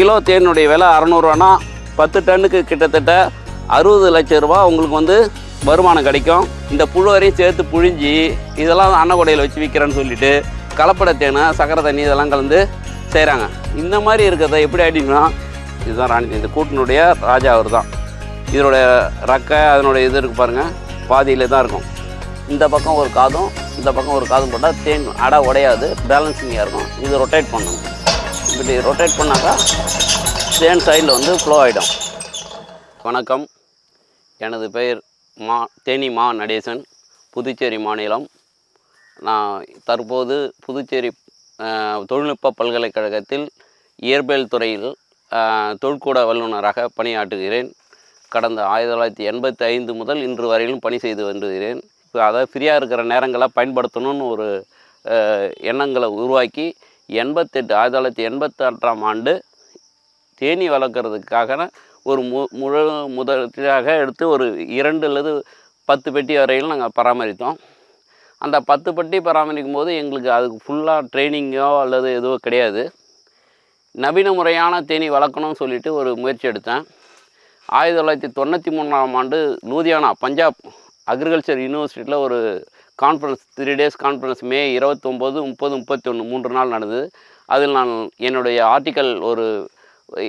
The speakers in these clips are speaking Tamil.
கிலோ தேனுடைய விலை அறநூறுவானா? பத்து டன்னுக்கு கிட்டத்தட்ட அறுபது லட்சம் ரூபா உங்களுக்கு வந்து வருமானம் கிடைக்கும். இந்த புழுவரையும் சேர்த்து புழிஞ்சி இதெல்லாம் அன்னக்கூடையில் வச்சு விற்கிறேன்னு சொல்லிட்டு கலப்பட தேனை சக்கரை தண்ணி இதெல்லாம் கலந்து செய்கிறாங்க இந்த மாதிரி இருக்கிறத எப்படி ஆயிடுச்சுன்னா இதுதான் ராணி இந்த கூட்டினுடைய ராஜா அவர் தான் இதனுடைய ரக்கை அதனுடைய இது இருக்கு பாருங்கள் பாதியில் தான் இருக்கும். இந்த பக்கம் ஒரு காதும் இந்த பக்கம் ஒரு காதும் போட்டால் தேன் அடை உடையாது. பேலன்சிங்காக இருக்கும். இது ரொட்டேட் பண்ணணும். இப்படி ரொட்டேட் பண்ணாக்கா சேன் சைடில் வந்து ஃப்ளோ ஆகிடும் வணக்கம். எனது பெயர் மா தேனி மா நடேசன். புதுச்சேரி மாநிலம். நான் தற்போது புதுச்சேரி தொழில்நுட்ப பல்கலைக்கழகத்தில் இயற்பியல் துறையில் தொழிற்கூட வல்லுநராக பணியாற்றுகிறேன். கடந்த ஆயிரத்தி தொள்ளாயிரத்தி எண்பத்தி ஐந்து முதல் இன்று வரையிலும் பணி செய்து வருகிறேன். இப்போ அதை ஃப்ரீயாக இருக்கிற நேரங்களை பயன்படுத்தணும்னு ஒரு எண்ணங்களை உருவாக்கி எண்பத்தெட்டு ஆயிரத்தி தொள்ளாயிரத்தி எண்பத்தெட்டாம் ஆண்டு தேனீ வளர்க்குறதுக்காக ஒரு மு முழு முதலாக எடுத்து ஒரு இரண்டு அல்லது பத்து பெட்டி வரையிலும் நாங்கள் பராமரித்தோம். அந்த பத்து பெட்டி பராமரிக்கும் போது எங்களுக்கு அதுக்கு ஃபுல்லாக ட்ரைனிங்கோ அல்லது எதுவோ கிடையாது. நவீன முறையான தேனீ வளர்க்கணும்னு சொல்லிட்டு ஒரு முயற்சி எடுத்தேன். ஆயிரத்தி தொள்ளாயிரத்தி தொண்ணூற்றி மூணாம் ஆண்டு லூதியானா பஞ்சாப் அக்ரிகல்ச்சர் யூனிவர்சிட்டியில் ஒரு conference three days conference May இருபத்தொம்போது முப்பது முப்பத்தி ஒன்று மூன்று நாள் நடந்தது. அதில் நான் என்னுடைய ஆர்டிக்கல் ஒரு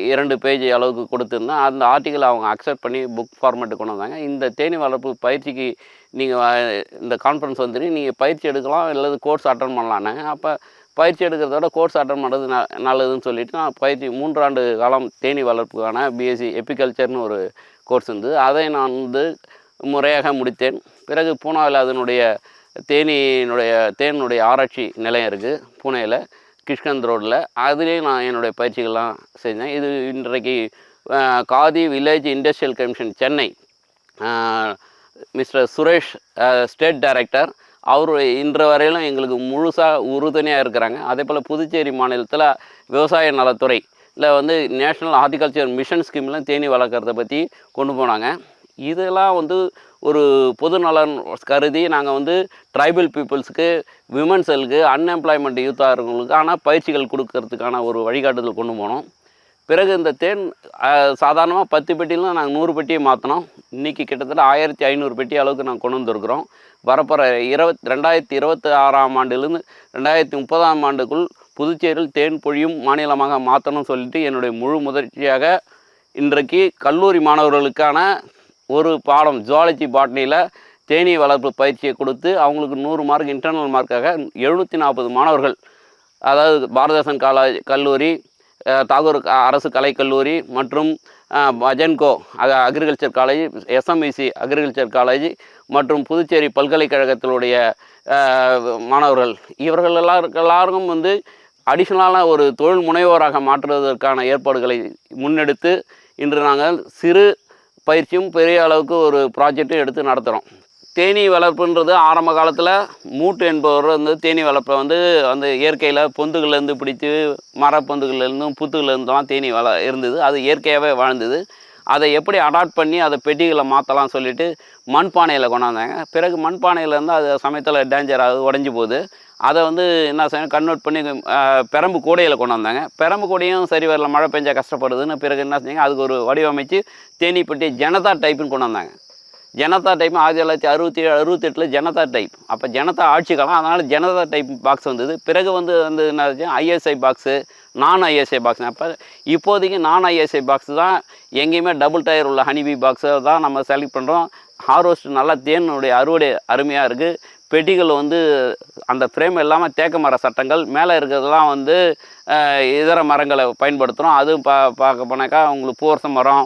இரண்டு பேஜ் அளவுக்கு கொடுத்துருந்தேன். அந்த ஆர்டிக்கல் அவங்க அக்செப்ட் பண்ணி புக் ஃபார்மேட்டு கொண்டு வந்தாங்க. இந்த தேனி வளர்ப்பு பயிற்சிக்கு நீங்கள் இந்த கான்ஃபரன்ஸ் வந்துட்டு நீங்கள் பயிற்சி எடுக்கலாம் இல்லை கோர்ஸ் அட்டன் பண்ணலான்னு அப்போ பயிற்சி எடுக்கிறத விட கோர்ஸ் அட்டன் பண்ணுறது ந நல்லதுன்னு சொல்லிட்டு நான் பயிற்சி மூன்றாண்டு காலம் தேனி வளர்ப்புக்கான பிஎஸ்சி எப்பிகல்ச்சர்னு ஒரு கோர்ஸ் இருந்தது. அதை நான் வந்து முறையாக முடித்தேன். பிறகு பூனாவில் அதனுடைய தேனியினுடைய தேனுடைய ஆராய்ச்சி நிலையம் இருக்குது புனேயில் கிஷ்கந்த் ரோட்டில் அதுலேயும் நான் என்னுடைய பயிற்சிகள்லாம் செஞ்சேன். இது இன்றைக்கு Khadi village industrial commission Chennai. Mister Suresh state director. அவர் இன்று வரையிலும் எங்களுக்கு முழுசாக உறுதுணையாக இருக்கிறாங்க. அதே போல் புதுச்சேரி மாநிலத்தில் விவசாய நலத்துறை இல்லை வந்து நேஷ்னல் ஹார்டிகல்ச்சர் மிஷன் ஸ்கீமில் தேனி வளர்க்குறத பற்றி கொண்டு போனாங்க. இதெல்லாம் வந்து ஒரு பொது நலன் கருதி நாங்கள் வந்து ட்ரைபல் பீப்புள்ஸுக்கு விமன்ஸுக்கு அன்எம்ப்ளாய்மெண்ட் யூத்தாக இருக்கவங்களுக்கான பயிற்சிகள் கொடுக்கறதுக்கான ஒரு வழிகாட்டுதல் கொண்டு போனோம். பிறகு இந்த தேன் சாதாரணமாக பத்து பெட்டியில் நாங்கள் நூறு பெட்டியை மாற்றினோம் இன்றைக்கி கிட்டத்தட்ட ஆயிரத்தி ஐநூறு பெட்டி அளவுக்கு நாங்கள் கொண்டு வந்திருக்கிறோம். வரப்போகிற இருபத் ரெண்டாயிரத்தி இருபத்தி ஆறாம் ஆண்டுலேருந்து ரெண்டாயிரத்தி முப்பதாம் ஆண்டுக்குள் புதுச்சேரியில் தேன் பொழியும் மாநிலமாக மாற்றணும்னு சொல்லிட்டு என்னுடைய முழு முதற்சியாக இன்றைக்கு கல்லூரி மாணவர்களுக்கான ஒரு பாடம் ஜுவாலஜி பாட்னியில் தேனீ வளர்ப்பு பயிற்சியை கொடுத்து அவங்களுக்கு நூறு மார்க் இன்டர்னல் மார்க்காக எழுநூற்றி நாற்பது மாணவர்கள். அதாவது பாரதாசன் காலேஜ் கல்லூரி தாகூர் அரசு கலைக்கல்லூரி மற்றும் பஜன்கோ அக agriculture college SMEC agriculture college மற்றும் புதுச்சேரி பல்கலைக்கழகத்தினுடைய மாணவர்கள். இவர்கள் எல்லாருக்கு எல்லாருக்கும் வந்து அடிஷ்னலான ஒரு தொழில் முனைவோராக மாற்றுவதற்கான ஏற்பாடுகளை முன்னெடுத்து இன்று நாங்கள் சிறு பயிற்சியும் பெரிய அளவுக்கு ஒரு ப்ராஜெக்ட்டும் எடுத்து நடத்துகிறோம் தேனீ வளர்ப்புன்றது ஆரம்ப காலத்தில் மூட்டு என்பவர் வந்து தேனீ வளர்ப்பை வந்து அந்த இயற்கையில் பொந்துகள்லேருந்து பிடித்து மரப்பொந்துகள்லேருந்தும் புத்துகள்லேருந்துலாம் தேனீ வள இருந்தது. அது இயற்கையாகவே வாழ்ந்தது. அதை எப்படி அடாப்ட் பண்ணி அதை பெட்டிகளை மாற்றலாம் சொல்லிட்டு மண்பானையில் கொண்டாந்தாங்க. பிறகு மண்பானையிலேருந்து அது சமயத்தில் டேஞ்சர் ஆகுது உடஞ்சி போகுது. அதை வந்து என்ன செய்யணும் கன்வெர்ட் பண்ணி பெரம்பு கூடையில் கொண்டு வந்தாங்க. பெரம்பு கூடையும் சரி வரல மழை பெஞ்சால் கஷ்டப்படுதுன்னு பிறகு என்ன செஞ்சாங்க அதுக்கு ஒரு வடிவமைச்சு தேனிப்பட்டி ஜனதா டைப்புன்னு கொண்டு வந்தாங்க. ஜனதா டைப் ஆயிரத்தி தொள்ளாயிரத்தி அறுபத்தி ஏழு அறுபத்தெட்டில் ஜனதா டைப் அப்போ ஜனதா ஆட்சி காலம் அதனால் ஜனதா டைப் பாக்ஸ் வந்தது. பிறகு வந்து வந்து என்ன ஐஎஸ்ஐ பாக்ஸு நான் ஐஎஸ்ஐ பாக்ஸ் அப்போ இப்போதைக்கு நான் ஐஎஸ்ஐ பாக்ஸ் தான் எங்கேயுமே டபுள் டயர் உள்ள ஹனிபி பாக்ஸை தான் நம்ம செலக்ட் பண்ணுறோம் ஹார்வெஸ்ட் நல்லா தேனுடைய அறுவடை அருமையாக இருக்குது பெட்டிகள் வந்து அந்த ஃப்ரேம் இல்லாமல் தேக்க மர சட்டங்கள் மேலே இருக்கிறதெல்லாம் வந்து இதர மரங்களை பயன்படுத்துகிறோம் அதுவும் பா பார்க்க போனாக்கா உங்களுக்கு பூவரச மரம்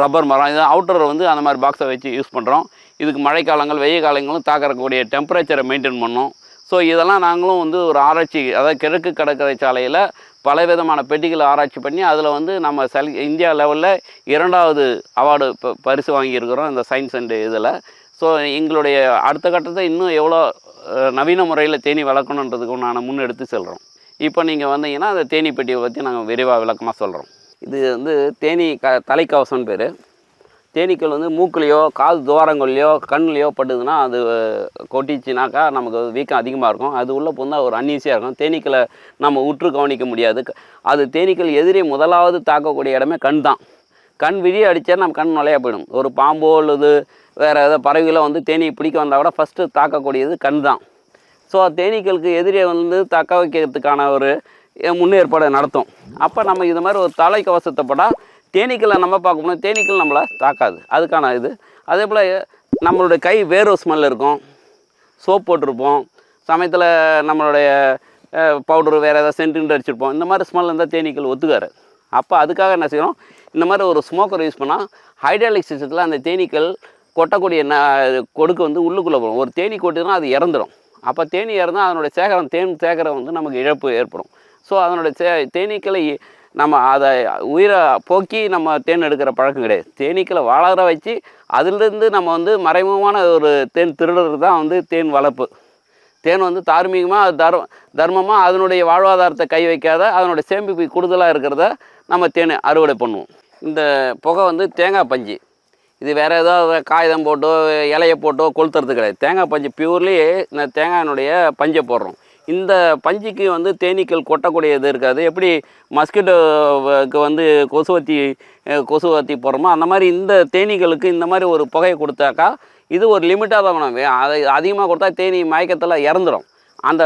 ரப்பர் மரம் இது அவுட்டர் வந்து அந்த மாதிரி பாக்ஸை வச்சு யூஸ் பண்ணுறோம் இதுக்கு மழைக்காலங்கள் வெயில் காலங்களும் தாக்கக்கூடிய டெம்பரேச்சரை மெயின்டைன் பண்ணோம். ஸோ இதெல்லாம் நாங்களும் வந்து ஒரு ஆராய்ச்சி அதாவது கிழக்கு கடற்கரை சாலையில் பல விதமான பெட்டிகளை ஆராய்ச்சி பண்ணி அதில் வந்து நம்ம செல் இந்தியா லெவலில் இரண்டாவது அவார்டு ப பரிசு வாங்கியிருக்கிறோம் இந்த சயின்ஸ் அண்டு இதில். ஸோ எங்களுடைய அடுத்த கட்டத்தை இன்னும் எவ்வளோ நவீன முறையில் தேனி வளர்க்கணுன்றதுக்கு நான் முன்னெடுத்து செல்கிறோம் இப்போ நீங்கள் வந்தீங்கன்னா அந்த தேனி பெட்டியை பற்றி நாங்கள் விரிவாக விளக்கமாக சொல்கிறோம் இது வந்து தேனி க தலைக்கவசம்னு பேர். தேனீக்கள் வந்து மூக்குலேயோ காது துவாரங்கள்லையோ கண்ணுலையோ பட்டுதுன்னா அது கொட்டிச்சுனாக்கா நமக்கு வீக்கம் அதிகமாக இருக்கும். அது உள்ளே போனால் ஒரு அன்ஈஸியாக இருக்கும். தேனீக்களை நம்ம உற்று கவனிக்க முடியாது. க- அது தேனீக்கள் எதிரி முதலாவது தாக்கக்கூடிய இடமே கண் தான் கண் விழி அடித்தா நம்ம கண் நுழையா போயிடும். ஒரு பாம்போ அல்லது வேறு ஏதோ பறவைகளோ வந்து தேனீ பிடிக்க வந்தால் கூட ஃபஸ்ட்டு தாக்கக்கூடியது கண் தான் ஸோ தேனீக்களுக்கு எதிரியை வந்து தக்க வைக்கிறதுக்கான ஒரு முன்னேற்பாடு நடத்தும். அப்போ நம்ம இது மாதிரி ஒரு தலை கவசத்தை போட்டால் தேனீக்களை நம்ம பார்க்கணும் தேனீக்கள் நம்மளை தாக்காது. அதுக்கான இது. அதே போல் நம்மளுடைய கை வேறு ஸ்மெல் இருக்கும். சோப் போட்டிருப்போம். சமயத்தில் நம்மளுடைய பவுடர் வேறு ஏதாவது சென்ட் அடிச்சிருப்போம். இந்த மாதிரி ஸ்மெல் இருந்தால் தேனீக்கள் ஒத்துக்காரு அப்போ அதுக்காக என்ன செய்யணும் இந்த மாதிரி ஒரு ஸ்மோக்கர் யூஸ் பண்ணால் ஹைட்ராலிக் சிஸ்டத்தில் அந்த தேனீக்கள் கொட்டக்கூடிய ந கொடுக்கு வந்து உள்ளுக்குள்ளே போகும் ஒரு தேனீ கொட்டுதுன்னா அது இறந்துடும் அப்போ தேனீ இறந்தால் அதனுடைய சேகரம் தேன் சேகரம் வந்து நமக்கு இழப்பு ஏற்படும். ஸோ அதனுடைய சே தேனீக்களை நம்ம அதை உயிரை போக்கி நம்ம தேன் எடுக்கிற பழக்கம் கிடையாது. தேனீக்களை வளர வச்சு அதிலிருந்து நம்ம வந்து மறைமுகமான ஒரு தேன் திருடுறது தான் வந்து தேன் வளர்ப்பு. தேன் வந்து தார்மீகமாக தர் தர்மமாக அதனுடைய வாழ்வாதாரத்தை கை வைக்காத அதனுடைய சேமிப்பு கூடுதலாக இருக்கிறத நம்ம தேன் அறுவடை பண்ணுவோம். இந்த புகை வந்து தேங்காய் பஞ்சு. இது வேறு ஏதாவது காகிதம் போட்டோ இலையை போட்டோ கொளுத்துறது கிடையாது. தேங்காய் பஞ்சு பியூர்லி இந்த தேங்காயினுடைய பஞ்சை போடுறோம். இந்த பஞ்சுக்கு வந்து தேனீக்கள் கொட்டக்கூடிய இது இருக்காது. எப்படி மஸ்கிட்டோவுக்கு வந்து கொசுவத்தி கொசுவத்தி போடுறோமோ அந்த மாதிரி இந்த தேனீக்களுக்கு இந்த மாதிரி ஒரு புகையை கொடுத்தாக்கா இது ஒரு லிமிட்டாக தான் வேணும். அதை அதிகமாக கொடுத்தா தேனி மயக்கத்தில் இறந்துடும் அந்த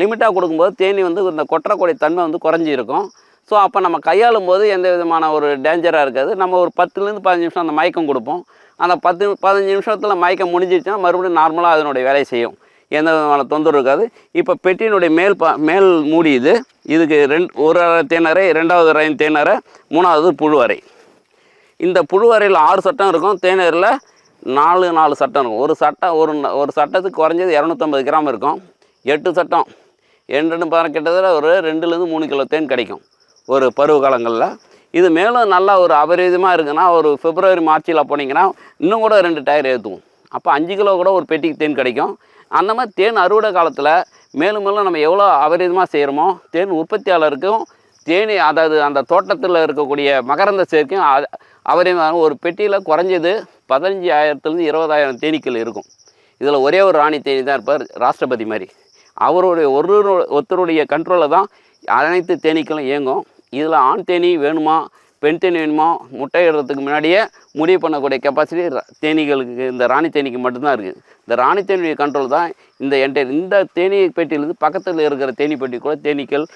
லிமிட்டாக கொடுக்கும்போது தேனி வந்து இந்த கொட்டக்கூடிய தன்மை வந்து குறைஞ்சி இருக்கும் ஸோ அப்போ நம்ம கையாளும் போது எந்த விதமான ஒரு டேஞ்சராக இருக்காது. நம்ம ஒரு பத்துலேருந்து பதினஞ்சு நிமிஷம் அந்த மயக்கம் கொடுப்போம். அந்த பத்து பதினஞ்சு நிமிஷத்தில் மயக்கம் முடிஞ்சிடுச்சுன்னா மறுபடியும் நார்மலாக அதனுடைய வேலையை செய்யும். எந்த விதமான தொந்தரவு இருக்காது. இப்போ பெட்டியினுடைய மேல் பா மேல் மூடி இது. இதுக்கு ரெண்டு ஒரு அரை தேனரை ரெண்டாவது அறை தேனரை மூணாவது புழுவறை இந்த புழுவறையில் ஆறு சட்டம் இருக்கும். தேனரில் நாலு நாலு சட்டம் இருக்கும். ஒரு சட்டம் ஒரு ஒரு சட்டத்துக்கு குறைஞ்சது இரநூத்தம்பது கிராம் இருக்கும். எட்டு சட்டம். ரெண்டு ரெண்டு கிட்டத்தட்ட ஒரு ரெண்டுலேருந்து மூணு கிலோ தேன் கிடைக்கும். ஒரு பருவ காலங்களில். இது மேலும் நல்லா ஒரு அபரிதமாக இருக்குன்னா ஒரு பிப்ரவரி மார்ச்சில் போனீங்கன்னா இன்னும் கூட ரெண்டு டயர் ஏற்றுவோம் அப்போ அஞ்சு கிலோ கூட ஒரு பெட்டிக்கு தேன் கிடைக்கும். அந்த மாதிரி தேன் அறுவடை காலத்தில் மேலும் மேலும் நம்ம எவ்வளோ அபரிதமாக செய்கிறோமோ தேன் உற்பத்தியாளருக்கும் தேனி அதாவது அந்த தோட்டத்தில் இருக்கக்கூடிய மகரந்த சேர்க்கையும் அபரிதமாக ஒரு பெட்டியில் குறைஞ்சது பதினஞ்சு ஆயிரத்துலேருந்து இருபதாயிரம் தேனீக்கள் இருக்கும். இதில் ஒரே ஒரு ராணி தேனி தான் இருப்பார் ராஷ்டிரபதி மாதிரி. அவருடைய ஒரு ஒருத்தருடைய கண்ட்ரோலில் தான் அனைத்து தேனீக்களும் இயங்கும். இதில் ஆண் தேனி வேணுமா பெண் தேனி வேணுமா முட்டை இடுறதுக்கு முன்னாடியே முடிவு பண்ணக்கூடிய கெப்பாசிட்டி தேனிகளுக்கு இந்த ராணி தேனிக்கு மட்டும்தான் இருக்குது இந்த ராணி தேனியுடைய கண்ட்ரோல் தான் இந்த என்டையர் இந்த தேனீ பெட்டியிலேருந்து பக்கத்தில் இருக்கிற தேனீ பெட்டி கூட தேனீக்கள்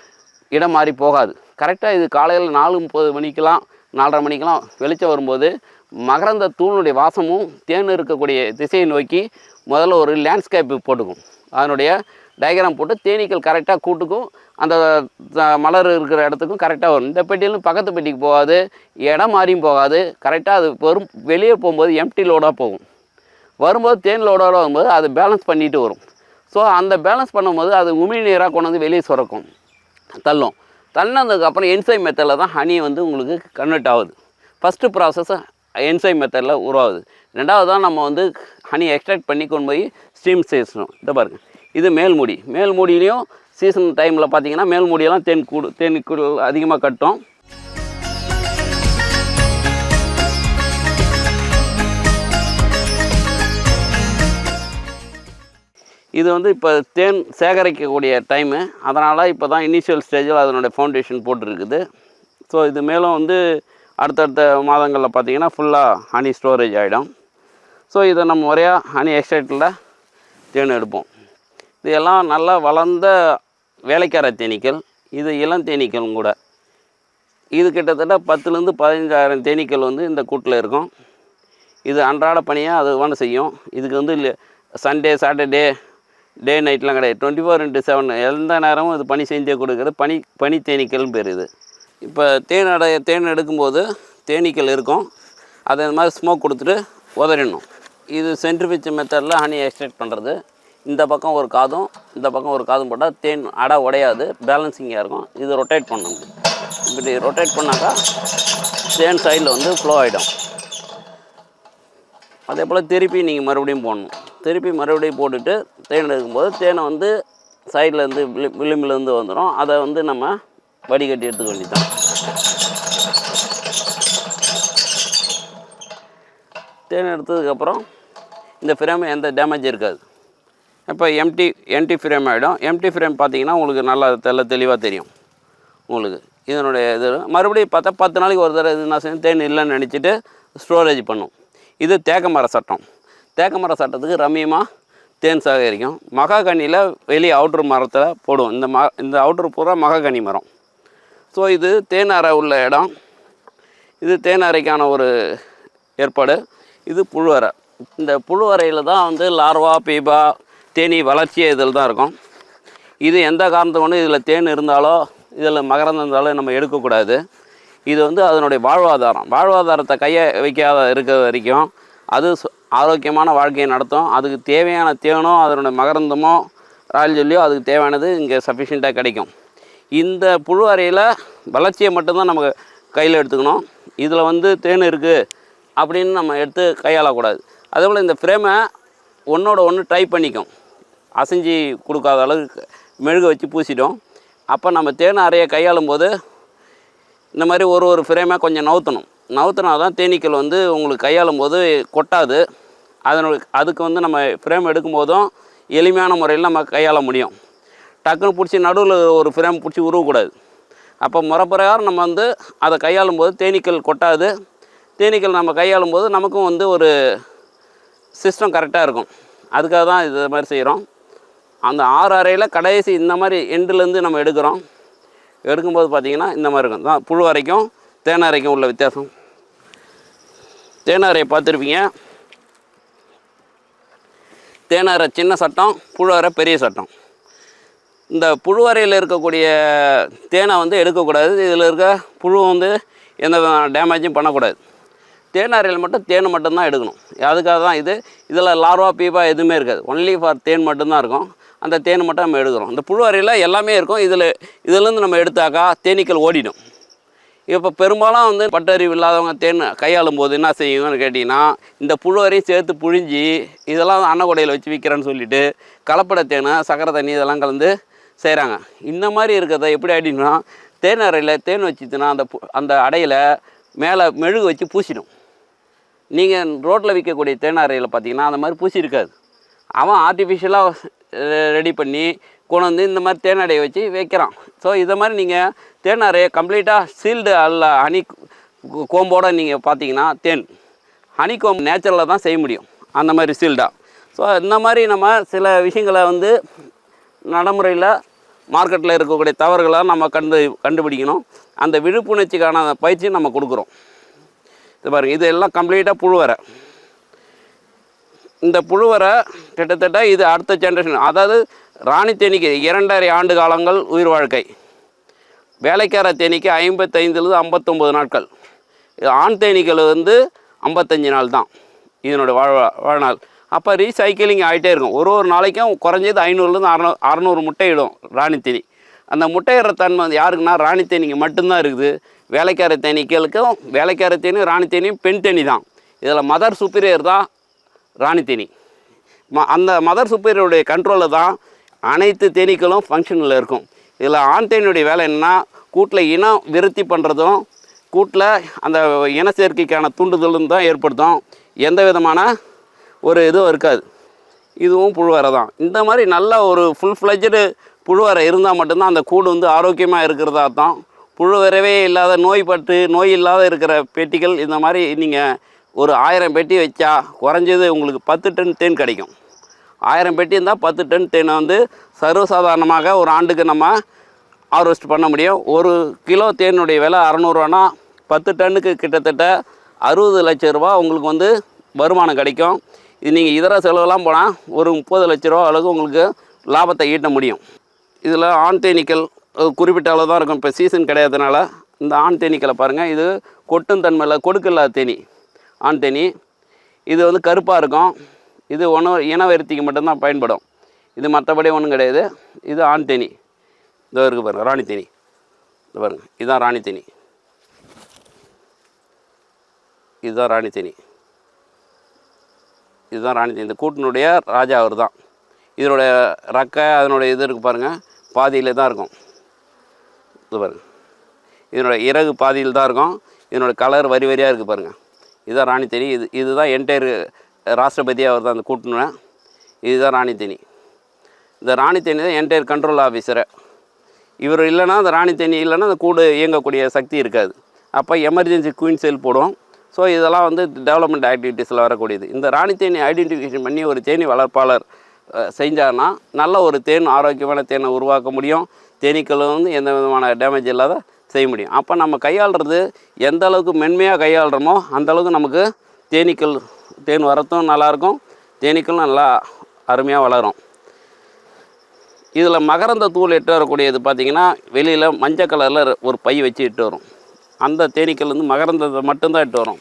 இடம் மாறி போகாது. கரெக்டாக இது காலையில் நாலு முப்பது மணிக்கெலாம் நாலரை மணிக்கெலாம் வெளிச்சம் வரும்போது மகரந்த தூணுடைய வாசமும் தேன் இருக்கக்கூடிய திசையை நோக்கி முதல்ல ஒரு லேண்ட்ஸ்கேப் போட்டுக்கும். அதனுடைய டயக்ராம் போட்டு தேனீக்கள் கரெக்டாக கூட்டுக்கும். அந்த த- மலர் இருக்கிற இடத்துக்கும் கரெக்டாக வரும். இந்த பெட்டியிலும் பக்கத்து பெட்டிக்கு போகாது இடம் மாறியும் போகாது. கரெக்டாக அது வரும் வெளியே போகும்போது எம்டி லோடாக போகும். வரும்போது தேன் லோடோட வரும்போது அது பேலன்ஸ் பண்ணிட்டு வரும். ஸோ அந்த பேலன்ஸ் பண்ணும்போது அது உமிழ் நீராக கொண்டு வந்து வெளியே சுரக்கும். தள்ளும். தள்ளினதுக்கப்புறம் என்சைம் மெத்தடில் தான் ஹனி வந்து உங்களுக்கு கன்வெர்ட் ஆகுது. ஃபஸ்ட்டு ப்ராசஸ் என்சைம் மெத்தடில் உருவாகுது. ரெண்டாவது தான் நம்ம வந்து ஹனியை எக்ஸ்ட்ராக்ட் பண்ணி கொண்டு போய் ஸ்டீம் செய்யணும் இதை பாருங்க. இது மேல்மூடி மேல்மூடியிலையும் சீசன் டைமில் பார்த்தீங்கன்னா மேல்மூடியெல்லாம் தேன் கூடு தேன் கூடு அதிகமாக கட்டும். இது வந்து இப்போ தேன் சேகரிக்கக்கூடிய டைமு அதனால் இப்போ தான் இனிஷியல் ஸ்டேஜில் அதனுடைய ஃபவுண்டேஷன் போட்டிருக்குது. ஸோ இது மேலும் வந்து அடுத்தடுத்த மாதங்களில் பார்த்தீங்கன்னா ஃபுல்லாக ஹனி ஸ்டோரேஜ் ஆகிடும் ஸோ இதை நம்ம முறையாக ஹனி எக்ஸ்ட்ரேட்டில் தேன் எடுப்போம். இது எல்லாம் நல்லா வளர்ந்த வேலைக்கார தேனீக்கள் இது இளம் தேனீக்களும் கூட. இது கிட்டத்தட்ட பத்துலேருந்து பதினஞ்சாயிரம் தேனீக்கள் வந்து இந்த கூட்டில் இருக்கும். இது அன்றாட பணியாக அது வேணும் செய்யும். இதுக்கு வந்து சண்டே சாட்டர்டே டே நைட்லாம் கிடையாது. டுவெண்ட்டி ஃபோர் இன்ட்டு செவன் எந்த நேரமும் இது பணி செஞ்சே கொடுக்குறது. பனி பனி தேனீக்கள்னு பேர் இது. இப்போ தேன் அடைய தேன் எடுக்கும்போது தேனீக்கள் இருக்கும். அதை இந்த மாதிரி ஸ்மோக் கொடுத்துட்டு உதறிடணும். இது சென்ட்ரிஃபிச் மெத்தடில் ஹனி எக்ஸ்ட்ராக்ட் பண்ணுறது இந்த பக்கம் ஒரு காதும் இந்த பக்கம் ஒரு காதும் போட்டால் தேன் அடை உடையாது பேலன்சிங்காக இருக்கும். இது ரொட்டேட் பண்ணணும் இப்படி ரொட்டேட் பண்ணாக்கா தேன் சைடில் வந்து ஃப்ளோ ஆகிடும் அதே போல் திருப்பி நீங்கள் மறுபடியும் போடணும். திருப்பி மறுபடியும் போட்டுட்டு தேன் எடுக்கும்போது தேனை வந்து சைடில் இருந்து விளி விளிம்புலேருந்து வந்துடும் அதை வந்து நம்ம வடிகட்டி எடுத்துக்க வேண்டியதுதான். தேன் எடுத்ததுக்கப்புறம் இந்த ஃப்ரேம் எந்த டேமேஜ் இருக்காது. இப்போ எம்டி எம்டி ஃப்ரேம் ஆகிடும் எம்டி ஃப்ரேம் பார்த்தீங்கன்னா உங்களுக்கு நல்லா தெல்ல தெளிவாக தெரியும். உங்களுக்கு இதனுடைய இது. மறுபடியும் பார்த்தா பத்து நாளைக்கு ஒரு தடவை இது என்ன செய்யும் தேன் இல்லைன்னு நினச்சிட்டு ஸ்டோரேஜ் பண்ணும். இது தேக்க மர சட்டம். தேக்க மர சட்டத்துக்கு ரம்மியமாக தேன் சேகரிக்கும். மகாகனியில் வெளியே அவுட்ரு மரத்தில் போடுவோம். இந்த ம இந்த அவுட்ரு பூரா மகாகனி மரம். ஸோ இது தேன் அறை உள்ள இடம். இது தேன் அறைக்கான ஒரு ஏற்பாடு. இது புழு அறை. இந்த புழு அறையில் தான் வந்து லார்வா பீபா தேனி வளர்ச்சியே இதில் தான் இருக்கும். இது எந்த காரணத்தை கொண்டு இதில் தேன் இருந்தாலோ இதில் மகரந்தம் இருந்தாலோ நம்ம எடுக்கக்கூடாது. இது வந்து அதனுடைய வாழ்வாதாரம். வாழ்வாதாரத்தை கையை வைக்காத இருக்கிற வரைக்கும் அது சு- ஆரோக்கியமான வாழ்க்கையை நடத்தும். அதுக்கு தேவையான தேனோ அதனுடைய மகரந்தமோ ராயல் சொல்லியோ அதுக்கு தேவையானது இங்கே சஃபிஷியண்ட்டாக கிடைக்கும். இந்த புழு அறையில் வளர்ச்சியை மட்டும்தான் நம்ம கையில் எடுத்துக்கணும். இதில் வந்து தேன் இருக்குது அப்படின்னு நம்ம எடுத்து கையாளக்கூடாது. அதே போல் இந்த ஃப்ரேமை ஒன்றோட ஒன்று ட்ரை பண்ணிக்கும். அசைஞ்சு கொடுக்காத அளவுக்கு மெழுக வச்சு பூசிட்டோம். அப்போ நம்ம தேன் அறையை கையாளும் போது இந்த மாதிரி ஒரு ஒரு ஃப்ரேமாக கொஞ்சம் நவுத்தணும். நவுத்தினா தான் தேனீக்கள் வந்து உங்களுக்கு கையாளும் போது கொட்டாது. அதனு அதுக்கு வந்து நம்ம ஃப்ரேம் எடுக்கும்போதும் எளிமையான முறையில் நம்ம கையாள முடியும். டக்குன்னு பிடிச்சி நடுவில் ஒரு ஃப்ரேம் பிடிச்சி உருவக்கூடாது. அப்போ முறப்பிரகாரம் நம்ம வந்து அதை கையாளும் போது தேனீக்கள் கொட்டாது. தேனீக்கள் நம்ம கையாளும் போது நமக்கும் வந்து ஒரு சிஸ்டம் கரெக்டாக இருக்கும். அதுக்காக தான் இது மாதிரி செய்கிறோம் அந்த ஆறு அறையில் கடைசி இந்த மாதிரி எண்டுலேருந்து நம்ம எடுக்கிறோம். எடுக்கும்போது பார்த்தீங்கன்னா இந்த மாதிரி இருக்கும். தான் புழு அரைக்கும் தேன் அறைக்கும் உள்ள வித்தியாசம். தேனை அறையை பார்த்துருப்பீங்க. தேன் அறை சின்ன சட்டம் புழு அறை பெரிய சட்டம். இந்த புழு அறையில் இருக்கக்கூடிய தேனை வந்து எடுக்கக்கூடாது. இதில் இருக்க புழு வந்து எந்த டேமேஜும் பண்ணக்கூடாது. தேன் அறையில் மட்டும் தேன் மட்டும்தான் எடுக்கணும். அதுக்காக தான் இது. இதில் லார்வா பீபா எதுவுமே இருக்காது. ஒன்லி ஃபார் தேன் மட்டும்தான் இருக்கும். அந்த தேன் மட்டும் நம்ம எடுக்கிறோம். இந்த புழு அறையில் எல்லாமே இருக்கும். இதில் இதிலேருந்து நம்ம எடுத்தாக்கா தேனீக்கள் ஓடிடும். இப்போ பெரும்பாலும் வந்து பட்டறிவு இல்லாதவங்க தேன் கையாளும் போது என்ன செய்யுங்கன்னு கேட்டிங்கன்னா இந்த புழுவரையும் சேர்த்து புழிஞ்சி இதெல்லாம் அன்னக்கூடையில் வச்சு விற்கிறேன்னு சொல்லிட்டு கலப்பட தேன் சக்கரை தண்ணி இதெல்லாம் கலந்து செய்கிறாங்க. இந்த மாதிரி இருக்கிறத எப்படி அப்படின்னா தேன் அறையில் தேன் வச்சுட்டுனா அந்த பு- அந்த அடையில் மேலே மெழுகு வச்சு பூசிடும். நீங்கள் ரோட்டில் விற்கக்கூடிய தேன் அறையில் பார்த்தீங்கன்னா அந்த மாதிரி பூசி இருக்காது. அவன் ஆர்டிஃபிஷியலாக ரெடி பண்ணி கொண்டு வந்து இந்த மாதிரி தேன் வச்சு வைக்கிறான். ஸோ இதை மாதிரி நீங்கள் தேன் அறையை கம்ப்ளீட்டாக சீல்டு அல்ல ஹனி கோம்போடு கோம்போட நீங்கள் பார்த்தீங்கன்னா தேன். ஹனி கோம் நேச்சுரலாக தான் செய்ய முடியும். அந்த மாதிரி சீல்டாக ஸோ இந்த மாதிரி நம்ம சில விஷயங்களை வந்து நடைமுறையில் மார்க்கெட்டில் இருக்கக்கூடிய தவறுகளை நம்ம கண்டு கண்டுபிடிக்கணும். அந்த விழிப்புணர்ச்சிக்கான பயிற்சியும் நம்ம கொடுக்குறோம். இது பாருங்கள் இது எல்லாம் கம்ப்ளீட்டாக புழுவரை. இந்த புழுவரை கிட்டத்தட்ட இது அடுத்த ஜென்ரேஷன் அதாவது ராணி தேனீக்கு இரண்டரை ஆண்டு காலங்கள் உயிர் வாழ்க்கை. வேலைக்கார தேனீக்கு ஐம்பத்தைந்துலேருந்து ஐம்பத்தொம்போது நாட்கள். இது ஆண் தேனீக்கள் வந்து ஐம்பத்தஞ்சு நாள் தான் இதனுடைய வாழ் வாழ்நாள். அப்போ ரீசைக்கிளிங் ஆகிட்டே இருக்கும். ஒரு ஒரு நாளைக்கும் குறைஞ்சது ஐநூறுலேருந்து அறநூறு அறநூறு முட்டையிடும் ராணி தேனி. அந்த முட்டையிடுற தன்மை வந்து யாருக்குன்னா ராணி தேனிக்கு மட்டும்தான் இருக்குது. வேலைக்கார தேனீக்களுக்கும் வேலைக்கார தேனி ராணி தேனியும் பெண் தேனி தான். இதில் மதர் சுப்பீரியர் தான் ராணி தேனி. ம அந்த மதர் சுப்பீரியருடைய கண்ட்ரோலில் தான் அனைத்து தேனீக்களும் ஃபங்க்ஷனில் இருக்கும். இதில் ஆண் தேனியுடைய வேலை என்னன்னா கூட்டில் இனம் விருத்தி பண்ணுறதும் கூட்டில் அந்த இன சேர்க்கைக்கான தூண்டுதலும் தான் ஏற்படுத்தும். எந்த விதமான ஒரு இதுவும் இருக்காது. இதுவும் புழுவரை தான். இந்த மாதிரி நல்ல ஒரு ஃபுல் ஃப்ளெஜ்டு புழுவரை இருந்தால் மட்டும்தான் அந்த கூடு வந்து ஆரோக்கியமாக இருக்கிறதா தான் புழுவரவே இல்லாத நோய் பட்டு நோய் இல்லாத இருக்கிற பெட்டிகள் இந்த மாதிரி நீங்கள் ஒரு ஆயிரம் பெட்டி வச்சா குறைஞ்சது உங்களுக்கு பத்து டன் தேன் கிடைக்கும். ஆயிரம் பெட்டி இருந்தால் பத்து டன் தேனை வந்து சர்வசாதாரணமாக ஒரு ஆண்டுக்கு நம்ம ஹார்வெஸ்ட் பண்ண முடியும். ஒரு கிலோ தேனுடைய விலை அறநூறுவானா பத்து டன்னுக்கு கிட்டத்தட்ட அறுபது லட்ச ரூபா உங்களுக்கு வந்து வருமானம் கிடைக்கும். இது நீங்கள் இதர செலவெல்லாம் போனால் ஒரு முப்பது லட்ச ரூபா அளவுக்கு உங்களுக்கு லாபத்தை ஈட்ட முடியும். இதில் ஆண் தேனீக்கள் குறிப்பிட்ட அளவு தான் இருக்கும். இப்போ சீசன் கிடையாதுனால இந்த ஆண் தேனீக்களை பாருங்கள் இது கொட்டும் தன்மையில் கொடுக்கல்லாத தேனி. ஆண் தேனி. இது வந்து கருப்பாக இருக்கும். இது ஒன்று இனவருத்திக்கு மட்டும்தான் பயன்படும். இது மற்றபடி ஒன்றும் கிடையாது. இது ஆண் தேனி. இதோ இருக்குது பாருங்கள் ராணி தேனி. இது பாருங்கள் இதுதான் ராணி தேனி. இதுதான் ராணி தேனி. இதுதான் ராணி தேனி. இந்த கூட்டினுடைய ராஜா அவர் தான் இதனுடைய ரக்கை அதனுடைய இது இருக்குது பாருங்கள் பாதியில் தான் இருக்கும். இது பாருங்கள் இதனோட இறகு பாதியில் தான் இருக்கும். இதனோட கலர் வரி வரியாக இருக்குது பாருங்கள் இதுதான் ராணி தேனி. இது இதுதான் என்டையர் ராஷ்டிரபதியாக அவர் தான் அந்த கூட்டணும் இதுதான் ராணி தேனி. இந்த ராணி தேனி தான் என்டையர் கண்ட்ரோல் ஆஃபீஸரை இவர் இல்லைன்னா அந்த ராணி தேனி இல்லைன்னா அந்த கூடு இயங்கக்கூடிய சக்தி இருக்காது. அப்போ எமர்ஜென்சி குயின் செல் போடும் ஸோ இதெல்லாம் வந்து டெவலப்மெண்ட் ஆக்டிவிட்டீஸில் வரக்கூடியது. இந்த ராணி தேனி ஐடென்டிஃபிகேஷன் பண்ணி ஒரு தேனி வளர்ப்பாளர் அஹ், செஞ்சாருன்னா நல்ல ஒரு தேன் ஆரோக்கியமான தேனை உருவாக்க முடியும். தேனீக்களும் வந்து எந்த விதமான டேமேஜ் இல்லாத செய்ய முடியும். அப்போ நம்ம கையாளுறது எந்த அளவுக்கு மென்மையாக கையாளுறோமோ அந்தளவுக்கு நமக்கு தேனீக்கள் தேன் வரத்தும் நல்லாயிருக்கும். தேனீக்களும் நல்லா அருமையாக வளரும். இதில் மகரந்த தூள் எட்டு வரக்கூடியது பார்த்திங்கன்னா வெளியில் மஞ்சள் கலரில் ஒரு பை வச்சு இட்டு வரும். அந்த தேனீக்கள் வந்து மகரந்தத்தை மட்டும்தான் இட்டு வரும்.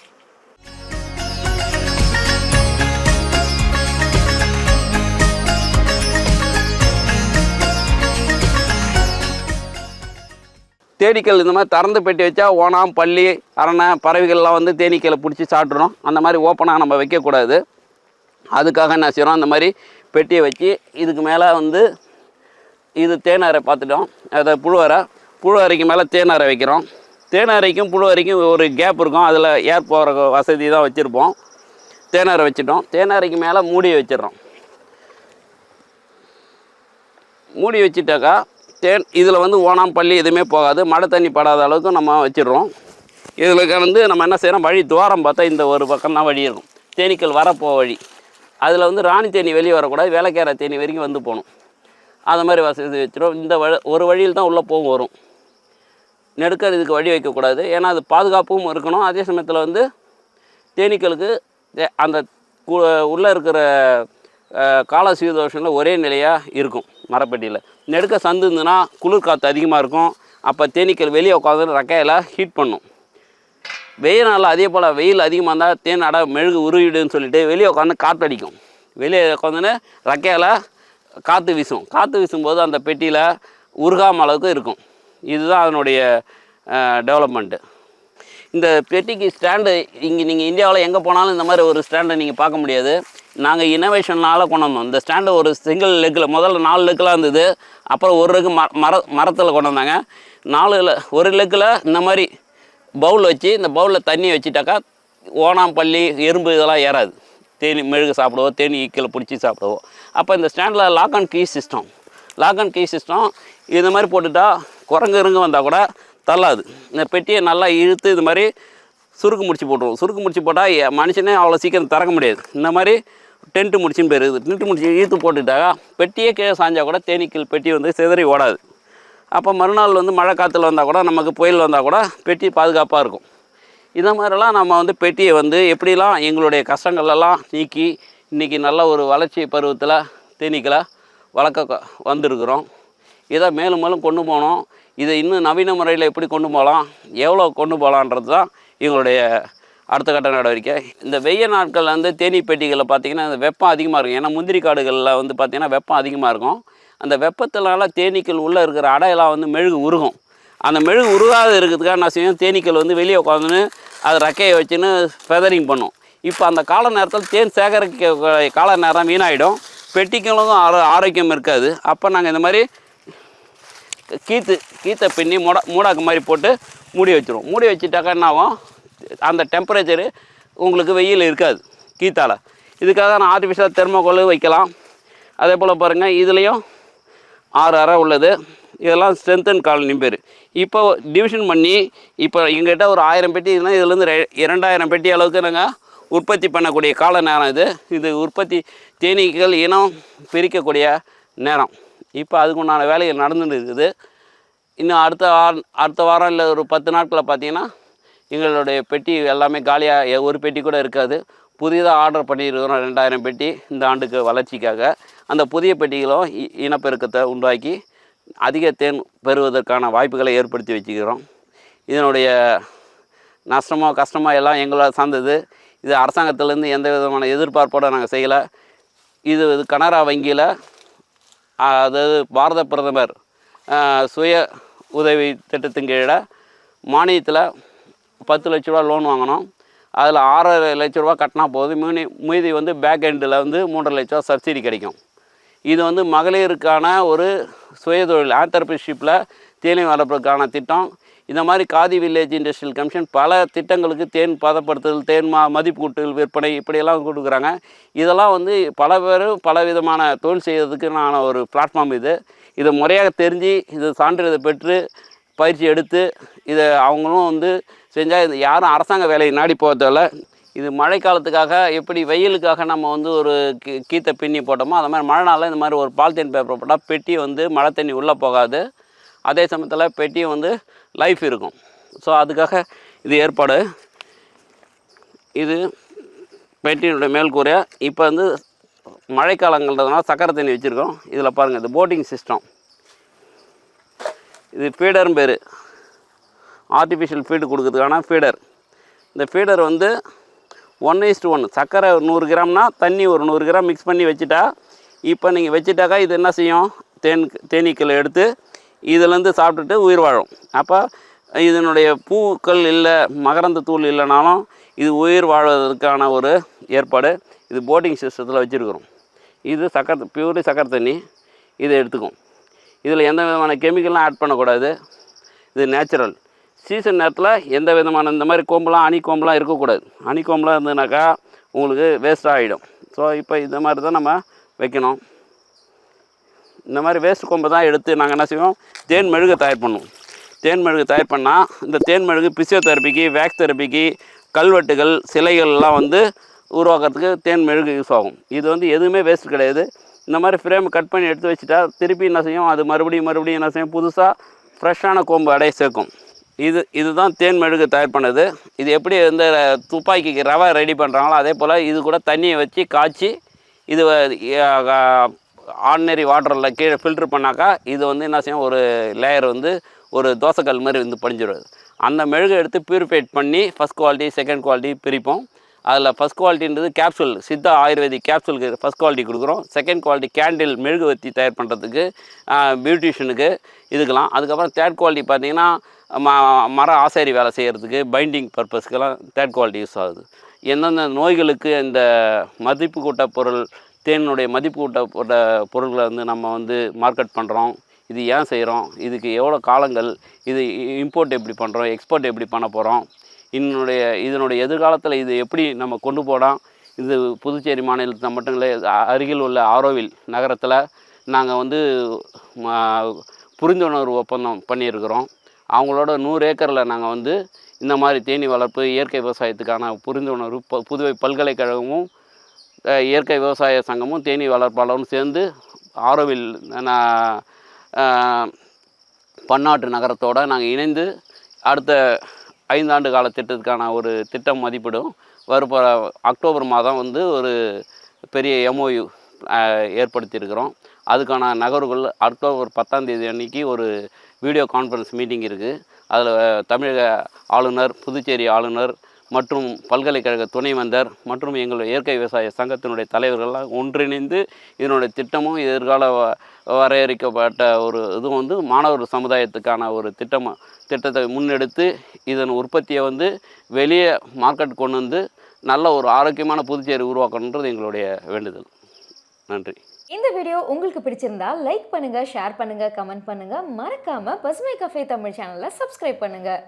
தேனீக்கள் இந்த மாதிரி திறந்து பெட்டி வச்சா ஓணாம் பள்ளி அரணை பறவைகள்லாம் வந்து தேனீக்களை பிடிச்சி சாப்பிட்றோம் அந்த மாதிரி ஓப்பனாக நம்ம வைக்கக்கூடாது. அதுக்காக என்ன செய்கிறோம் அந்த மாதிரி பெட்டியை வச்சு இதுக்கு மேலே வந்து இது தேனாரை பார்த்துட்டோம். அதை புழுவரை புழுவரைக்கு மேலே தேனாரை வைக்கிறோம். தேனாரைக்கும் புழுவரைக்கும் ஒரு கேப் இருக்கும். அதில் ஏர் போகிற வசதி தான் வச்சுருப்போம். தேனாரை வச்சுட்டோம். தேனாரைக்கு மேலே மூடி வச்சிடறோம். மூடி வச்சுட்டாக்கா தேன் இதில் வந்து ஓணாம் பள்ளி எதுவுமே போகாது. மழை தண்ணி படாத அளவுக்கு நம்ம வச்சிடுறோம். இதில் வந்து நம்ம என்ன செய்கிறோம் வழி துவாரம் பார்த்தா இந்த ஒரு பக்கம் தான் வழி இருக்கும் தேனீக்கள் வரப்போ வழி. அதில் வந்து ராணி தேனி வெளியே வரக்கூடாது. வேலைக்கார தேனி வரைக்கும் வந்து போகணும். அது மாதிரி வசதி வச்சிடும் இந்த வழி ஒரு வழியில் தான் உள்ளே போகும் வரும். நெடுக்கர் இதுக்கு வழி வைக்கக்கூடாது. ஏன்னா அது பாதுகாப்பும் இருக்கணும். அதே சமயத்தில் வந்து தேனீக்களுக்கு தே- அந்த உள்ளே இருக்கிற கால சீதோஷனில் ஒரே நிலையாக இருக்கும் மரப்பெட்டியில். நெடுக்க சந்து இருந்ததுன்னா குளிர் காற்று அதிகமாக இருக்கும். அப்போ தேனீக்கள் வெளியே உட்காந்து ரெக்கையில் ஹீட் பண்ணும். வெயில் நாளில் அதே போல் வெயில் அதிகமாக இருந்தால் தேன் அடை மெழுகு உருவிடுன்னு சொல்லிட்டு வெளியே உட்காந்து காற்று அடிக்கும். வெளியே உட்காந்துன்னு ரெக்கையில் காற்று வீசும். காற்று வீசும்போது அந்த பெட்டியில் உருகாம அளவுக்கு இருக்கும். இதுதான் அதனுடைய டெவலப்மெண்ட்டு இந்த பெட்டிக்கு ஸ்டாண்டு இங்கே நீங்கள் இந்தியாவில் எங்கே போனாலும் இந்த மாதிரி ஒரு ஸ்டாண்டை நீங்கள் பார்க்க முடியாது. நாங்கள் இனோவேஷனால் கொண்டு வந்தோம். இந்த ஸ்டாண்டு ஒரு சிங்கிள் லெக்கில் முதல்ல நாலு லெக்கில் இருந்தது. அப்புறம் ஒரு லெக்கு மர மர மரத்தில் கொண்டு வந்தாங்க. நாலு ஒரு லெக்கில் இந்த மாதிரி பவுல் வச்சு இந்த பவுலில் தண்ணி வச்சுட்டாக்கா ஓணாம் பள்ளி எறும்பு இதெல்லாம் ஏறாது. தேனி மெழுகு சாப்பிடுவோம் தேனி ஈக்கில் பிடிச்சி சாப்பிடுவோம். அப்போ இந்த ஸ்டாண்டில் lock and key system lock and key system இது மாதிரி போட்டுட்டால் குரங்கு இருங்க வந்தால் கூட தள்ளாது. இந்த பெட்டியை நல்லா இழுத்து இது மாதிரி சுருக்கு முடிச்சு போட்டுருவோம். சுருக்கு முடிச்சு போட்டால் மனுஷனே அவ்வளோ சீக்கிரம் திறக்க முடியாது. இந்த மாதிரி டென்ட்டு முடிச்சுன்னு பேர் டென்ட்டு முடிச்சு இழுத்து போட்டுட்டாக்கா பெட்டியே கீழே சாஞ்சால் கூட தேனீக்கள் பெட்டி வந்து சிதறி ஓடாது. அப்போ மறுநாள் வந்து மழை காற்றுல வந்தால் கூட நமக்கு புயல் வந்தால் கூட பெட்டி பாதுகாப்பாக இருக்கும். இதை மாதிரிலாம் நம்ம வந்து பெட்டியை வந்து எப்படிலாம் எங்களுடைய கஷ்டங்களெல்லாம் நீக்கி இன்றைக்கி நல்ல ஒரு வளர்ச்சி பருவத்தில் தேனீக்களை வளர்க்க வந்திருக்கிறோம். இதை மேலும் மேலும் கொண்டு போகணும். இதை இன்னும் நவீன முறையில் எப்படி கொண்டு போகலாம்? எவ்வளோ கொண்டு போகலான்றது தான் எங்களுடைய அடுத்த கட்ட நடவடிக்கை. இந்த வெய்ய நாட்களில் வந்து தேனீ பெட்டிகளில் பார்த்தீங்கன்னா அந்த வெப்பம் அதிகமாக இருக்கும். ஏன்னா முந்திரி காடுகளில் வந்து பார்த்திங்கன்னா வெப்பம் அதிகமாக இருக்கும். அந்த வெப்பத்தினால தேனீக்கள் உள்ளே இருக்கிற அடையெல்லாம் வந்து மெழுகு உருகும். அந்த மெழுகு உருகாத இருக்கிறதுக்காக நான் செய்யும்? தேனீக்கள் வந்து வெளியே உட்காந்துன்னு அது ரெக்கையை வச்சுன்னு ஃபெதரிங் பண்ணும். இப்போ அந்த கால நேரத்தில் தேன் சேகரிக்க கால நேரம் வீணாயிடும். பெட்டிகளுக்கும் ஆரோ ஆரோக்கியம் இருக்காது. அப்போ நாங்கள் இந்த மாதிரி கீத்து கீத்தை பின்னி மூடா மூடாக்கு மாதிரி போட்டு மூடி வச்சிருவோம் மூடி வச்சுட்டாக்கா என்ன ஆகும் அந்த டெம்பரேச்சரு உங்களுக்கு வெயில் இருக்காது கீத்தால். இதுக்காக நான் ஆர்டிஃபிஷியல் தெர்மோகோல் வைக்கலாம். அதே போல் பாருங்கள் இதுலேயும் ஆறு அறை உள்ளது. இதெல்லாம் ஸ்ட்ரென்தன் காலனி பேர். இப்போ டிவிஷன் பண்ணி இப்போ எங்கிட்ட ஒரு ஆயிரம் பெட்டி இருந்தால் இதுலேருந்து ரெ இரண்டாயிரம் பெட்டி அளவுக்கு நாங்கள் உற்பத்தி பண்ணக்கூடிய கால நேரம் இது. இது உற்பத்தி தேனீக்கள் இனம் பிரிக்கக்கூடிய நேரம். இப்போ அதுக்குண்டான வேலைகள் நடந்துட்டு இருக்குது. இன்னும் அடுத்த வாரம் அடுத்த வாரம் இல்லை ஒரு பத்து நாட்களில் பார்த்தீங்கன்னா எங்களுடைய பெட்டி எல்லாமே காலியாக ஒரு பெட்டி கூட இருக்காது. புதிதாக ஆர்டர் பண்ணியிருக்கிறோம் ரெண்டாயிரம் பெட்டி இந்த ஆண்டுக்கு வளர்ச்சிக்காக. அந்த புதிய பெட்டிகளும் இ- இனப்பெருக்கத்தை உண்டாக்கி அதிக தேன் பெறுவதற்கான வாய்ப்புகளை ஏற்படுத்தி வச்சுக்கிறோம். இதனுடைய நஷ்டமோ கஷ்டமோ எல்லாம் எங்களால் சார்ந்தது. இது அரசாங்கத்திலேருந்து எந்த விதமான எதிர்பார்ப்போடு நாங்கள் செய்யலை. இது இது கனரா வங்கியில் அதாவது பாரத பிரதமர் சுய உதவி திட்டத்தின் கீழே மானியத்தில் பத்து லட்ச ரூபா லோன் வாங்கினோம் அதில் ஆறரை லட்ச ரூபா கட்டினா போதும். மீனி மீதி வந்து பேக் எண்டில் வந்து மூன்றரை லட்ச ரூபா சப்சிடி கிடைக்கும். இது வந்து மகளிருக்கான ஒரு சுயதொழில் ஆண்டர்பிரிஷிப்பில் தேனி வளர்ப்பதற்கான திட்டம். இந்த மாதிரி காதி வில்லேஜ் இண்டஸ்ட்ரியல் கமிஷன் பல திட்டங்களுக்கு தேன் பதப்படுத்துதல் தேன் மா மதிப்பூட்டல் விற்பனை இப்படியெல்லாம் கொடுக்குறாங்க. இதெல்லாம் வந்து பல பேரும் பல விதமான தொழில் செய்யறதுக்குனான ஒரு பிளாட்ஃபார்ம் இது. இதை முறையாக தெரிஞ்சு இது சான்றிதழ் பெற்று பயிற்சி எடுத்து இதை அவங்களும் வந்து செஞ்சால் இது யாரும் அரசாங்க வேலையை நாடி போகிறதில்ல இது மழைக்காலத்துக்காக எப்படி வெயிலுக்காக நம்ம வந்து ஒரு கீ கீத்தை பின்னி போட்டோமோ அது மாதிரி மழை நாளில் இந்த மாதிரி ஒரு பாலித்தீன் பேப்பர் போட்டால் பெட்டி வந்து மழை தண்ணி உள்ளே போகாது. அதே சமயத்தில் பெட்டி வந்து லைஃப் இருக்கும். ஸோ அதுக்காக இது ஏற்பாடு. இது பெட்டியினுடைய மேல்கூரை இப்போ வந்து மழைக்காலங்கிறதுனால சக்கரை தண்ணி வச்சுருக்கோம். இதில் பாருங்கள் இது போட்டிங் சிஸ்டம் இது ஃபீடர்னு பேர். ஆர்டிஃபிஷியல் ஃபீடு கொடுக்கறதுக்கான ஃபீடர் இந்த ஃபீடர் வந்து ஒன் இஸ்டு ஒன் சர்க்கரை நூறு கிராம்னா தண்ணி ஒரு நூறு கிராம் மிக்ஸ் பண்ணி வச்சுட்டா இப்போ நீங்கள் வச்சுட்டாக்கா இது என்ன செய்யும்? தேன் தேனீக்களை எடுத்து இதுலேருந்து சாப்பிட்டுட்டு உயிர் வாழும். அப்போ இதனுடைய பூக்கள் இல்லை மகரந்த தூள் இல்லைனாலும் இது உயிர் வாழ்வதற்கான ஒரு ஏற்பாடு. இது போட்டிங் சிஸ்டத்தில் வச்சுருக்குறோம். இது சக்கரை பியூரி சக்கரை தண்ணி இதை எடுத்துக்கும். இதில் எந்த விதமான கெமிக்கல்லாம் ஆட் பண்ணக்கூடாது. இது நேச்சுரல் சீசன் நேரத்தில் எந்த விதமான இந்த மாதிரி கோம்பெலாம் அணி கோம்பெலாம் இருக்கக்கூடாது. அணி கோம்பெலாம் இருந்ததுனாக்கா உங்களுக்கு வேஸ்ட்டாக ஆகிடும் ஸோ இப்போ இந்த மாதிரி தான் நம்ம வைக்கணும். இந்த மாதிரி வேஸ்ட் கொம்பை தான் எடுத்து நாங்கள் என்ன செய்வோம்? தேன் மெழுகு தயார் பண்ணுவோம். தேன் மெழுகு தயார் பண்ணால் இந்த தேன் மெழுகு பிசியோதெரபிக்கு வேக்ஸ் தெரபிக்கு கல்வெட்டுகள் சிலைகள்லாம் வந்து உருவாக்குறதுக்கு தேன் மெழுகு யூஸ் ஆகும். இது வந்து எதுவுமே வேஸ்ட் கிடையாது. இந்த மாதிரி ஃப்ரேம் கட் பண்ணி எடுத்து வச்சுட்டா திருப்பி என்ன செய்யும்? அது மறுபடியும் மறுபடியும் என்ன செய்யும்? புதுசாக ஃப்ரெஷ்ஷான கோம்பு அடைய சேர்க்கும். இது இதுதான் தேன் மெழுகு தயார் பண்ணது. இது எப்படி வந்து துப்பாக்கிக்கு ரவை ரெடி பண்ணுறாங்களோ அதே போல் இது கூட தண்ணியை வச்சு காய்ச்சி இது ஆர்டினரி வாட்டரில் கீழே ஃபில்ட்ரு பண்ணாக்கா இது வந்து என்ன செய்யும்? ஒரு லேயர் வந்து ஒரு தோசைக்கல் மாதிரி வந்து படிஞ்சிடும் அந்த மெழுகை எடுத்து ப்யூரிஃபைட் பண்ணி ஃபஸ்ட் குவாலிட்டி செகண்ட் குவாலிட்டி பிரிப்போம். அதில் ஃபஸ்ட் குவாலிட்டின்றது கேப்சூல் சித்தா ஆயுர்வேதிக் கேப்சூலுக்கு ஃபஸ்ட் குவாலிட்டி கொடுக்குறோம். செகண்ட் குவாலிட்டி கேண்டில் மெழுகுவர்த்தி தயார் பண்ணுறதுக்கு பியூட்டிஷியனுக்கு இதுக்கெல்லாம். அதுக்கப்புறம் தேர்ட் குவாலிட்டி பார்த்தீங்கன்னா ம மர ஆசாரி வேலை செய்கிறதுக்கு பைண்டிங் பர்பஸ்க்கெல்லாம் தேர்ட் குவாலிட்டி யூஸ் ஆகுது. எந்தெந்த நோய்களுக்கு இந்த மதிப்பு கூட்ட பொருள் தேனுடைய மதிப்பு கூட்டப்பட்ட பொருட்களை வந்து நம்ம வந்து மார்க்கெட் பண்ணுறோம் இது ஏன் செய்கிறோம் இதுக்கு எவ்வளோ காலங்கள்? இது இம்போர்ட் எப்படி பண்ணுறோம் எக்ஸ்போர்ட் எப்படி பண்ண போகிறோம் இதனுடைய இதனுடைய எதிர்காலத்தில் இது எப்படி நம்ம கொண்டு போகலாம்? இது புதுச்சேரி மாநிலத்தில் மட்டும் இல்லை அருகில் உள்ள ஆரோவில் நகரத்தில் நாங்கள் வந்து புரிந்துணர்வு ஒப்பந்தம் பண்ணியிருக்கிறோம். அவங்களோட நூறு ஏக்கரில் நாங்கள் வந்து இந்த மாதிரி தேனீ வளர்ப்பு இயற்கை விவசாயத்துக்கான புரிந்துணர்வு ப- புதுவை பல்கலைக்கழகமும் இயற்கை விவசாய சங்கமும் தேனீ வளர்ப்பாளரும் சேர்ந்து ஆரோவில் பன்னாட்டு நகரத்தோடு நாங்கள் இணைந்து அடுத்த ஐந்தாண்டு கால திட்டத்துக்கான ஒரு திட்டம் மதிப்பிடும். வருகிற அக்டோபர் மாதம் வந்து ஒரு பெரிய எம்ஓயு ஏற்படுத்தியிருக்கிறோம். அதுக்கான நகர்வுகள் அக்டோபர் பத்தாம் தேதி அன்னைக்கு ஒரு வீடியோ கான்ஃபரன்ஸ் மீட்டிங் இருக்குது அதில் தமிழக ஆளுநர் புதுச்சேரி ஆளுநர் மற்றும் பல்கலைக்கழக துணைவேந்தர் மற்றும் எங்கள் இயற்கை விவசாய சங்கத்தினுடைய தலைவர்கள்லாம் ஒன்றிணைந்து இதனுடைய திட்டமும் எதிர்கால வ- வரையறுக்கப்பட்ட ஒரு இதுவும் வந்து மாணவர் சமுதாயத்துக்கான ஒரு திட்டம் திட்டத்தை முன்னெடுத்து இதன் உற்பத்தியை வந்து வெளியே மார்க்கெட் கொண்டு வந்து நல்ல ஒரு ஆரோக்கியமான புதுச்சேரி உருவாக்கணுன்றது எங்களுடைய வேண்டுதல். நன்றி. இந்த வீடியோ உங்களுக்கு பிடிச்சிருந்தா லைக் பண்ணுங்க ஷேர் பண்ணுங்க கமெண்ட் பண்ணுங்க. மறக்காம பசுமை கஃபே தமிழ் சேனலை சப்ஸ்கிரைப் பண்ணுங்க.